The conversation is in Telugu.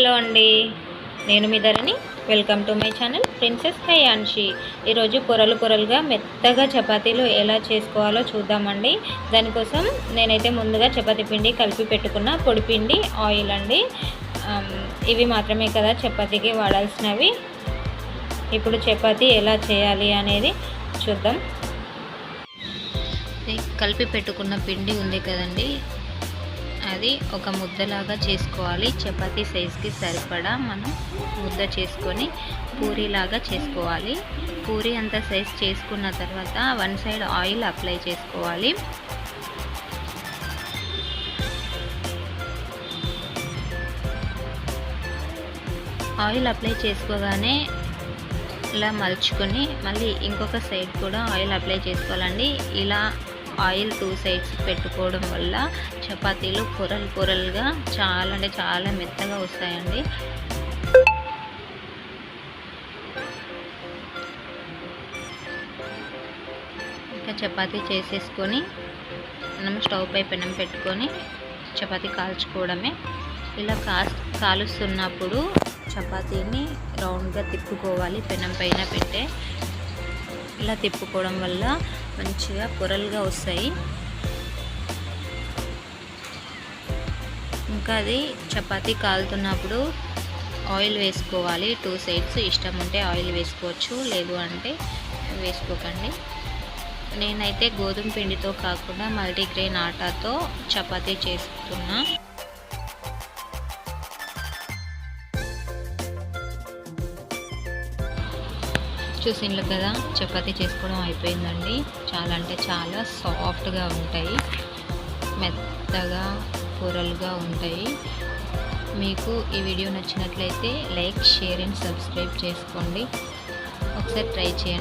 హలో అండి. నేను మీ Dharani. Welcome to my channel princess Hayanshi ఈరోజు పొరలు పొరలుగా మెత్తగా చపాతీలు ఎలా చేసుకోవాలో చూద్దామండి. దానికోసం నేనైతే ముందుగా చపాతీ పిండి కలిపి పెట్టుకున్న పొడి పిండి ఆయిల్ అండి. ఇవి మాత్రమే కదా చపాతీకి వాడాల్సినవి. ఇప్పుడు చపాతీ ఎలా చేయాలి అనేది చూద్దాం. కలిపి పెట్టుకున్న పిండి ఉంది కదండి. అది ఒక ముద్దలాగా చేసుకోవాలి. చపాతీ సైజ్కి సరిపడా మనం ముద్ద చేసుకొని పూరీలాగా చేసుకోవాలి. పూరీ అంత సైజ్ చేసుకున్న తర్వాత వన్ సైడ్ ఆయిల్ అప్లై చేసుకోవాలి. ఆయిల్ అప్లై చేసుకోగానే ఇలా మలుచుకొని మళ్ళీ ఇంకొక సైడ్ కూడా ఆయిల్ అప్లై చేసుకోవాలండి. ఇలా ఆయిల్ టూ సైడ్స్ పెట్టుకోవడం వల్ల చపాతీలు పొరలు పొరలుగా చాలా అంటే చాలా మెత్తగా వస్తాయండి. ఇంకా చపాతీ చేసేసుకొని మనం స్టవ్ పై పెనం పెట్టుకొని చపాతీ కాల్చుకోవడమే. ఇలా కాస్ కాలుస్తున్నప్పుడు చపాతీని రౌండ్గా తిప్పుకోవాలి. పెనం పైన పెట్టే ఇలా తిప్పుకోవడం వల్ల మంచిగా పొరలుగా వస్తాయి. ఇంకా అది చపాతీ కాలుతున్నప్పుడు ఆయిల్ వేసుకోవాలి. టూ సైడ్స్ ఇష్టం ఉంటే ఆయిల్ వేసుకోవచ్చు లేదు అంటే వేసుకోకండి. నేనైతే గోధుమ పిండితో కాకుండా మల్టీగ్రెయిన్ ఆటాతో చపాతీ చేస్తున్నా. చూసిండ్రు కదా? చపాతీ చేసుకోవడం అయిపోయిందండి. చాలా అంటే చాలా సాఫ్ట్గా ఉంటాయి. మెత్తగా కూరలుగా ఉంటాయి. మీకు ఈ వీడియో నచ్చినట్లయితే లైక్ షేర్ అండ్ సబ్స్క్రైబ్ చేసుకోండి. ఒకసారి ట్రై చేయండి.